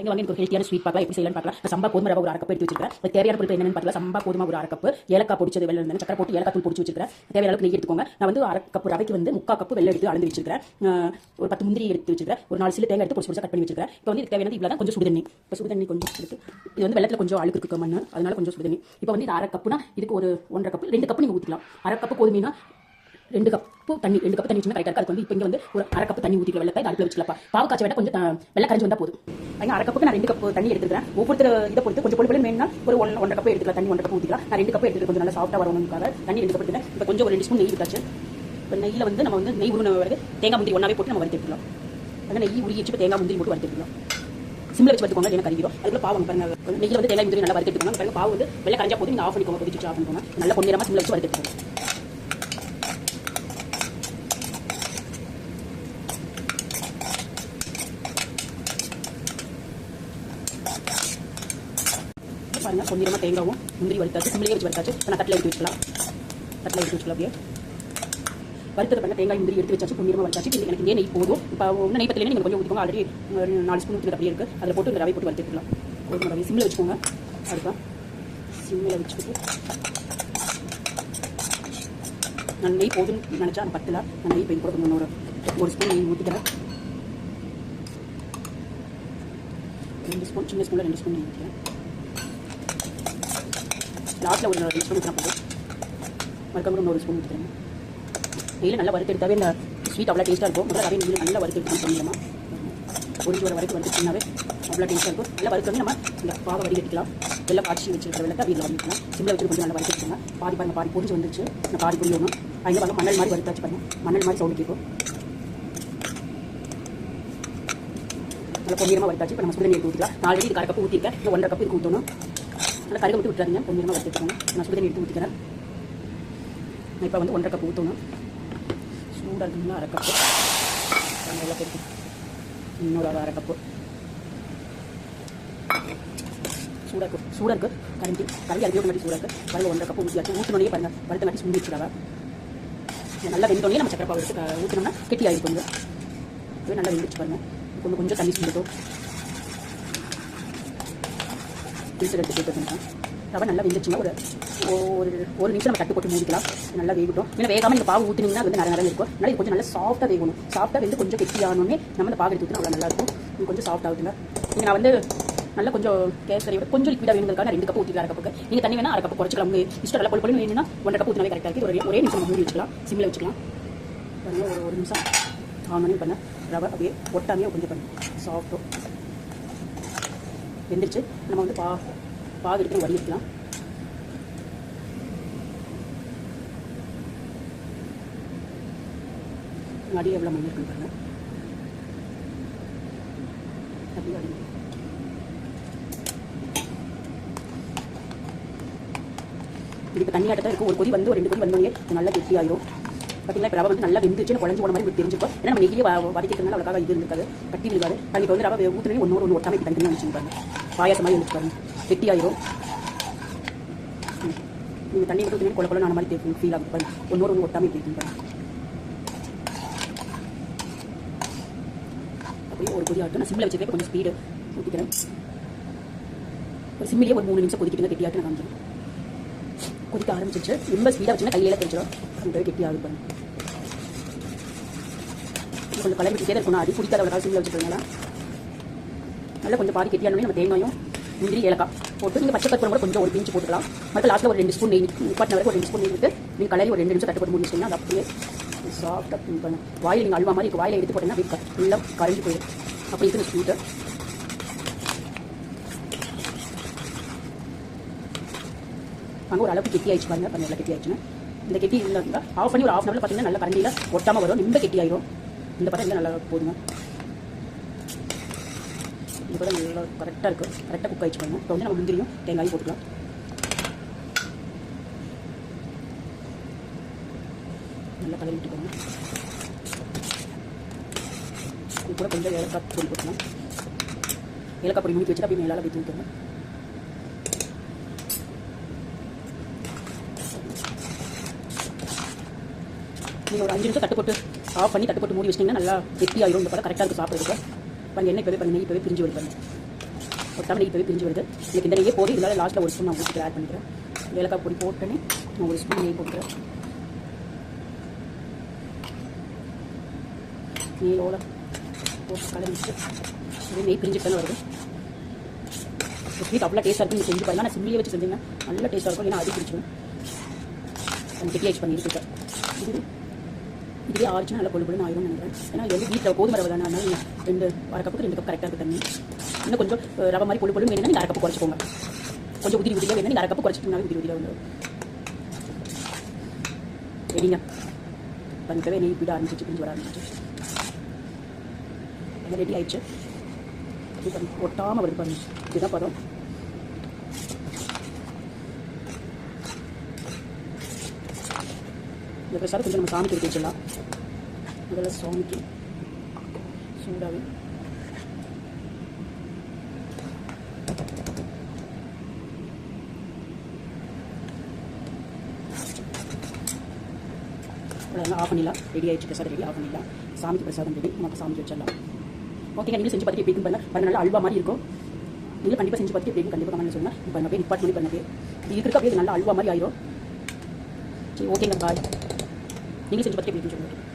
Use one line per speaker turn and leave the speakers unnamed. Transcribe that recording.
இங்கே வந்து எனக்கு ஒரு ஹெல்த்தியான ஸ்வீட் பார்க்கலாம் எப்படி செய்யலாம்னு பார்க்கலாம். சம்பா கோதுமை ரவை ஒரு அரை கப் எடுத்து வச்சிருக்கேன் அதுக்கு தேவையான பொருட்கள் என்னென்னு பார்க்கலாம் சம்பா கோதுமை ஒரு அரை கப் ஏலக்காய் பொடிச்சது வெள்ளம் இருந்தாலும் சக்கரை போட்டு ஏலக்காய் தூள் பொடிச்சு வச்சிருக்கேன் தேவையான அளவுக்கு நெய் எடுத்துக்கோங்க. நான் வந்து அரை கப் ரவைக்கு வந்து முக்கால் கப் வெள்ளம் எடுத்து அளந்து வச்சிருக்கேன் ஒரு பத்து முந்திரி எடுத்து வச்சிருக்கேன் ஒரு நாலு சில தேங்காய் எடுத்து பொடிச்சு பொடிச்சு கட் பண்ணி வச்சிருக்கேன் இப்போ வந்து இதுக்கு தேவையானது இவ்வளோ தான். கொஞ்சம் சுடுதண்ணி. இப்போ சுடுதண்ணி கொஞ்சம் எடுத்து இது வந்து வெள்ளத்தில் கொஞ்சம் அழுக்கு இருக்கு மண் அதனால கொஞ்சம் சுடுதண்ணி. இப்போ வந்து இது அரை கப்புனா இதுக்கு ஒரு ஒன்றரை கப் ரெண்டு கப்பு நீங்கள் ஊற்றிக்கலாம் அரை கப்பு கோதுமைனா ரெண்டு கப்பு தண்ணி ரெண்டு கப்பு தண்ணி வச்சுன்னா கரெக்டாக அதுக்கு வந்து இப்போ இங்கே வந்து ஒரு அரை கப்பு தண்ணி ஊற்றிக்கலாம் வெள்ளத்தை அடுப்பில் வச்சுக்கலாம் பாவு காய்ச்ச விட கொஞ்சம் வெள்ளை கரைஞ்சி வந்தால் போதும். அங்கே அரை கப்புக்கு நான் ரெண்டு கப்பு தண்ணி எடுத்துக்கிறேன். ஒவ்வொருத்தர் இதை பொறுத்து கொஞ்சம் பொழுது வேணும்னா ஒரு ஒன் ஒன்றரை கப்பு எடுத்துக்கலாம். தண்ணி ஒன்றரை கப்பு ஊற்றிக்கலாம் நான் ரெண்டு கப்பு எடுத்துக்கிறேன். கொஞ்சம் நல்லா சாஃப்ட்டாக வரணும்னுக்காக தண்ணி ரெண்டு கப்பு எடுத்துக்கிறேன். இப்போ கொஞ்சம் ஒரு ரெண்டு ஸ்பூன் நெய் விட்டாச்சு இப்போ நெய்யில் வந்து நம்ம வந்து நெய் உருணை வரது. தேங்காய் முந்திரி ஒன்றாவே போட்டு நம்ம வறுத்துக்கலாம் அங்கே நெய் உருகி வச்சு இப்போ தேங்காய் முந்திரி போட்டு வறுத்துக்கலாம் சிம்மில் வச்சு வச்சுக்கோங்க என்ன கறிக்கிறோம் அதுக்குள்ள பாவம் பாருங்க. நெய்யில் வந்து தேங்காய் முந்திரி நல்லா வறுத்து பாருங்க பாவு வந்து வெள்ளை கரைஞ்சா போது நீங்கள் ஆஃப் பண்ணிக்கோங்க கொதிச்சு ஆஃப் பண்ணிக்கோங்க நல்லா பொன்னிறமாக சிம்மில் வச்சு வறுத்து எடுத்துக்கோங்க பாருங்க பொன்னிறமா தேங்காவும் முந்திரி வறுத்தாச்சு சிம்லேயே வச்சு வறுத்தாச்சு. இப்போ நான் தட்டில் எடுத்து வச்சுக்கலாம். தட்டில் எடுத்து வச்சுக்கலாம் அப்படியே. வறுத்தது பண்ண தேங்காய் முந்திரி எடுத்து வச்சாச்சு கொஞ்சமாக வச்சாச்சு. இப்போ எனக்கு ஏன் நெய் போதும். இப்போ ஒன்று நெய் பத்திலே நீங்கள் கொஞ்சம் ஊற்றிக்கோங்க ஆல்ரெடி ஒரு நாலு ஸ்பூன் ஊற்றி அப்படியே இருக்குது அதில் போட்டு இந்த ரவை போட்டு வறுத்துக்கலாம் ஒரு ரவை சிம்மில் வச்சுக்கோங்க. அதுதான் சிம்மில் வச்சுக்கிட்டு. நான் நெய் போதும்னு நினச்சா அந்த பத்தில். நான் நெய் போய் கூட கொஞ்சம் ஒரு ஒரு ஸ்பூன் நெய் ஊற்றிக்கிறேன் ரெண்டு ஸ்பூன் சின்ன ஸ்பூனில் ரெண்டு ஸ்பூன் நெய் ஊற்றிக்கிறேன் லாஸ்ட்டில் ஒரு ரெண்டு ஸ்பூன் ஊற்றினா போதும் மறக்காம ஒரு ஸ்பூன் ஊற்றிக்கிறேன் நெய்யில் நல்லா வறுத்து எடுத்தாவே இந்த ஸ்வீட் அவ்வளோ டேஸ்ட்டாக இருக்கும். முதல்ல ரவை நெய்யில் நல்லா வறுத்து எடுத்து பண்ணிடலாமா? ஒரு வர வரைக்கும் வறுத்துச்சுனாவே அவ்வளோ டேஸ்ட்டாக இருக்கும். நல்லா வறுத்து நம்ம இந்த பாவை வடிகட்டிக்கலாம் வெள்ளை காய்ச்சி வச்சுருக்கிற வெள்ளத்தை வீட்டில் வடிக்கலாம் சிம்மில் வச்சு கொஞ்சம் நல்லா வறுத்துக்கலாம் பாதி பாருங்க பாதி பொரிஞ்சு வந்துச்சு இந்த பாதி புரியணும் அங்கே பாருங்க மணல் மாதிரி வறுத்தாச்சு பாருங்க. மணல் மாதிரி சவுண்டு கேட்கும். நல்லா பொன்னிறமாக வறுத்தாச்சு. இப்போ நம்ம சுடுதண்ணி எடுத்து ஊற்றிக்கலாம் நாலு ஆல்ரெடி இது கரை கப்பு ஊற்றிருக்கேன் இது ஒன்றரை கப்பு இதுக்கு ஊற்றணும் நல்லா கருக விட்டு விட்டுறாதீங்க பொன்னிறமாக வறுத்துக்கோங்க நான் சுடுதண்ணி எடுத்து ஊற்றிக்கிறேன் நான் இப்போ வந்து ஒன்றரை கப் ஊற்றணும் சூடாக இருக்குங்களா அரை கப்பு நல்லா பெருக்கு. இன்னொரு ஒரு அரை கப்பு சூடாக இருக்கு. சூடாக இருக்குது கரண்டி கரண்டி அரைக்கி மாட்டி சூடாக இருக்குது பாருங்க ஒன்றரை கப்பு ஊற்றியாச்சு ஊற்றினோடனே பாருங்க. வறுத்த மாட்டி சுண்டி வச்சுடாவா நல்லா வெந்தோடனே நம்ம சக்கரை பாவு எடுத்து ஊற்றினோம்னா கெட்டி ஆகி கொஞ்சம். நல்லா வெந்துச்சு பாருங்கள் கொஞ்சம் கொஞ்சம் தண்ணி சுண்டுட்டோம். ஃபில்டர் எடுத்து சேர்த்து ரவை நல்லா வெந்துச்சுன்னா ஒரு ஒரு ஒரு நிமிஷம் நம்ம தட்டு போட்டு மூடிக்கலாம். நல்லா வேகட்டும். ஏன்னா வேகாமல் நீங்கள் பாவு ஊற்றினீங்கன்னா வந்து நிறைய நிறைய இருக்கும். நல்லா இது கொஞ்சம் நல்லா சாஃப்ட்டாக வேகணும். சாஃப்ட்டாக வந்து கொஞ்சம் கெட்டியானோடனே நம்ம அந்த பாகு எடுத்து ஊற்றினா அவ்வளோ நல்லா இது கொஞ்சம் சாஃப்ட் ஆகுதுங்க. இங்கே நான் வந்து நல்லா கொஞ்சம் கேசரியோட கொஞ்சம் லிக்விடாக வேணுங்கிறதுக்காக ரெண்டு கப் ஊற்றிக்கலாம் அரை கப்புக்கு நீங்கள் தண்ணி வேணால் அரை கப் குறைச்சிக்கலாம். உங்கள் இஷ்டம் நல்லா பொழு வேணும்னா ஒன்றரை கப் ஊற்றினாலே கரெக்டாக இருக்குது ஒரே ஒரே நிமிஷம் மூடி வச்சுக்கலாம். சிம்மில் வச்சுக்கலாம். ஒரு ஒரு நிமிஷம் ஆன் பண்ணி பண்ண. ரவை அப்படியே ஒட்டாமையே கொஞ்சம் பண்ணு. சாஃப்ட்டும் வெந்துருச்சு நம்ம வந்து பா பாகு எடுத்து வடிக்கலாம் அடி எவ்வளோ மணி இருக்குன்னு பாருங்க. அப்படி அடி. இதுக்கு தண்ணி ஆட்டத்தான் இருக்கும். ஒரு கொதி வந்து ஒரு ரெண்டு கொதி வந்தோடனே நல்லா கெட்டி ஆயிரும் பார்த்தீங்களா இப்போ ரவை வந்து நல்லா வெந்துச்சு குழஞ்சு போன மாதிரி உங்களுக்கு ஏன்னா நம்ம நெய்யே வ- அவ்வளோக்காக இது இருக்காது கட்டி விழுகாது. கண்டிப்பாக வந்து ரவை ஊற்றுனே ஒன்று ஒன்று ஒட்டாமல் இப்படி தனியாக வச்சுன்னு பாயாசம் மாதிரி வந்துச்சு பாருங்க. கெட்டி ஆயிரும் நீங்கள் தண்ணி ஊற்றுனே கொல கொல ஆன மாதிரி ஃபீல் ஆகும் பாருங்க. ஒன்று ஒன்று ஒட்டாமல் இப்படி இருக்குன்னு பாருங்க. அப்படியே ஒரு கொதி ஆட்டும் நான் சிம்மில் வச்சுருக்கேன். கொஞ்சம் ஸ்பீடு ஊற்றிக்கிறேன் ஒரு சிம்மிலேயே ஒரு மூணு நிமிஷம் கொதிக்கிட்டு கெட்டியாட்டு நான் காமிக்கிறேன். கொதிக்க ஆரம்பிச்சிருச்சு. ரொம்ப ஸ்பீடாக வச்சுன்னா கையில தெரிஞ்சிடும் அந்த கெட்டி ஆகுது பாருங்க கொஞ்சம் கலர் இருக்கணும். அடி குடிக்காத அவ்வளோ சிம்மில் வச்சுருக்கீங்களா நல்லா கொஞ்சம் பாதி கெட்டியானே நம்ம தேங்காயும் முந்திரி ஏலக்காய் போட்டு நீங்கள் பச்சை பருப்பு கூட கொஞ்சம் ஒரு பிஞ்சு போட்டுக்கலாம். மற்ற லாஸ்ட்டில் ஒரு ரெண்டு ஸ்பூன் நெய் முப்பாட்டின வரைக்கும் ஒரு ரெண்டு ஸ்பூன் நெய் விட்டு நீங்கள் கலரி ஒரு ரெண்டு நிமிஷம் தட்டு போட்டு முடிச்சிட்டிங்கன்னா அது அப்படியே சாஃப்டாக பண்ண வாயில் நீங்கள் அல்வா மாதிரி வாயில் எடுத்து போட்டீங்கன்னா அப்படியே ஃபுல்லாக கரைஞ்சி போயிடும். அப்படி இருக்குது ஸ்வீட்டு அங்கே ஒரு அளவுக்கு கெட்டி ஆயிடுச்சு பாருங்க. பாருங்க கெட்டி ஆயிடுச்சுன்னா இந்த கெட்டி இருந்தால் ஆஃப் பண்ணி ஒரு ஆஃப் ஹவரில் பார்த்தீங்கன்னா நல்லா கரண்டியில் ஒட்டாமல் வரும். நிம்ப கெட்டி ஆயிரும் இந்த படம் நல்லா போதுங்க. இந்த கூட நல்லா கரெக்டாக இருக்குது கரெக்டாக குக் ஆயிடுச்சு பாருங்க. இப்போ வந்து நம்ம முந்திரியும் தேங்காயும் போட்டுக்கலாம். நல்லா கலரி விட்டுக்கோங்க இது கூட கொஞ்சம் ஏலக்காய் பொடி போட்டுக்கலாம். ஏலக்காய் பொடி முடிக்க வச்சுட்டு அப்படியே மேலால் அப்படியே தூக்கிடுங்க நீங்கள் ஒரு அஞ்சு நிமிஷம் தட்டு போட்டு ஆஃப் பண்ணி தட்டு போட்டு மூடி வச்சிட்டிங்கன்னா நல்லா கெட்டி ஆயிரும். இந்த படம் கரெக்டாக இருக்குது சாப்பிட்றதுக்கு. பாருங்க என்ன இப்போவே பாருங்க இப்போவே பிரிஞ்சு வருது பாருங்க. ஒட்டாமல் நெய் இப்போவே பிரிஞ்சு வருது. எனக்கு இந்த நெய்யே போதும். இதனால் லாஸ்ட்டில் ஒரு ஸ்பூன் நான் ஊற்றி ஆட் பண்ணிக்கிறேன். ஏலக்காய் பொடி போட்டோன்னே நான் ஒரு ஸ்பூன் நெய் போட்டுக்கிறேன். நெய்யோட போட்டு கலந்துட்டு இது நெய் பிரிஞ்சுட்டு வருது. ஸ்வீட் அவ்வளோ டேஸ்ட்டாக இருக்கும் நீங்கள் செஞ்சு பாருங்க. நான் சிம்லியே வச்சு செஞ்சீங்கன்னா நல்லா டேஸ்ட்டாக இருக்கும். ஏன்னா அடி பிடிச்சிடும் அந்த கெட்டியாச்சு பண்ணியிருக்கேன் இதே ஆரிச்சு நல்லா கொழு கொழுன்னு ஆயிரும் நினைக்கிறேன். ஏன்னா இது வந்து வீட்டில் கோதுமை ரவை தானே ரெண்டு அரை கப்புக்கு ரெண்டு கப் கரெக்டாக இருக்குது தண்ணி. இன்னும் கொஞ்சம் ரவை மாதிரி கொழு கொழுன்னு வேணும்னா நீங்கள் அரை கப்பு குறைச்சிக்கோங்க. கொஞ்சம் உதிரி உதிரியாக வேணும் நீங்கள் அரை கப்பு குறைச்சிட்டிங்கன்னா உதிரி உதிரியாக வந்துடும் ரெடிங்க. பண்ணிக்கவே நெய் விட ஆரம்பிச்சிச்சு பிரிஞ்சு வர ஆரம்பிச்சிச்சு. ரெடி ஆயிடுச்சு. ஒட்டாமல் வருது பாருங்க. இதுதான் பதம். இந்த பிரசாதம் கொஞ்சம் நம்ம சாமிக்கு எடுத்து வச்சிடலாம். முதல்ல சாமிக்கு சூடாகவே அதெல்லாம் ஆஃப் பண்ணிடலாம். ரெடி ஆகிடுச்சு பிரசாதம் ரெடி ஆஃப் பண்ணிடலாம். சாமிக்கு பிரசாதம் ரெடி நம்ம சாமிக்கு வச்சிடலாம். ஓகேங்க நீங்களும் செஞ்சு பார்த்துட்டு எப்படி பாருங்க. பாருங்க நல்லா அல்வா மாதிரி இருக்கும். நீங்களும் கண்டிப்பாக செஞ்சு பார்த்துட்டு எப்படி கண்டிப்பாக கமெண்ட் சொல்லுங்கள் இப்போ அப்படியே நிப்பாட் பண்ணி பண்ணவே இது இருக்கிற அப்படியே இது நல்லா அல்வா மாதிரி ஆயிரும். சரி ஓகேங்க பாய் நீங்களும் செஞ்சு பார்த்துட்டு எப்படி இருக்குன்னு சொல்லுங்கள்